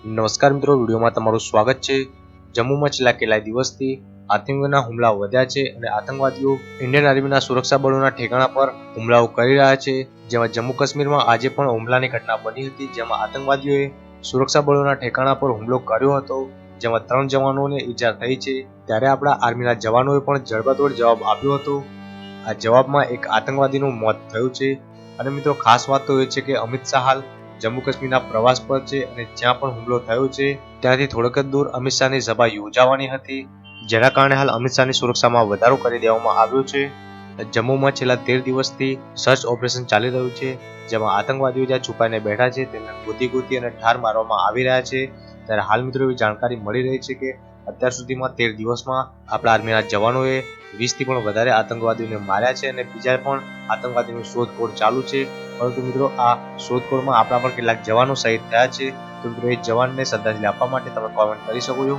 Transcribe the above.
નમસ્કાર મિત્રો, વિડીયોમાં તમારું સ્વાગત છે. જમ્મુમાં છેલ્લા કેટલાય દિવસથી આતંકીઓના હુમલા વધ્યા છે અને આતંકવાદીઓ ઇન્ડિયન આર્મીના સુરક્ષા બળોના ઠેકાણા પર હુમલાઓ કરી રહ્યા છે. જેમાં જમ્મુ કાશ્મીરમાં આજે પણ હુમલાની ઘટના બની હતી, જેમાં આતંકવાદીઓએ સુરક્ષા બળોના ઠેકાણા પર હુમલો કર્યો હતો, જેમાં ત્રણ જવાનોને ઈજા થઈ છે. ત્યારે આપણા આર્મીના જવાનોએ પણ જડબાતોડ જવાબ આપ્યો હતો. આ જવાબમાં એક આતંકવાદીનું મોત થયું છે. અને મિત્રો, ખાસ વાત તો એ છે કે અમિત શાહ જમ્મુ કાશ્મીરના પ્રવાસ પર છે અને જ્યાં પણ હુમલો થયો છે, ત્યાંથી થોડક જ દૂર અમિત શાહની સભા યોજાવાની હતી. જેના કારણે હાલ અમિત શાહની સુરક્ષામાં વધારો કરી દેવામાં આવ્યો છે. જમ્મુમાં છેલ્લા તેર દિવસથી સર્ચ ઓપરેશન ચાલી રહ્યું છે, જેમાં આતંકવાદીઓ જ્યાં છુપાઈને બેઠા છે, તેમને ગોતી ગોતી અને ઠાર મારવામાં આવી રહ્યા છે. ત્યારે હાલ મિત્રો એવી જાણકારી મળી રહી છે કે અત્યાર સુધીમાં તેર દિવસમાં આપણા આર્મીના જવાનોએ વીસથી પણ વધારે આતંકવાદીઓને માર્યા છે અને બીજા પણ આતંકવાદીની શોધખોળ ચાલુ છે. પરંતુ મિત્રો, આ શોધખોળમાં આપણા પણ કેટલાક જવાનો શહીદ થયા છે. તો મિત્રો, એ જવાનને શ્રદ્ધાંજલિ આપવા માટે તમે કોમેન્ટ કરી શકો છો.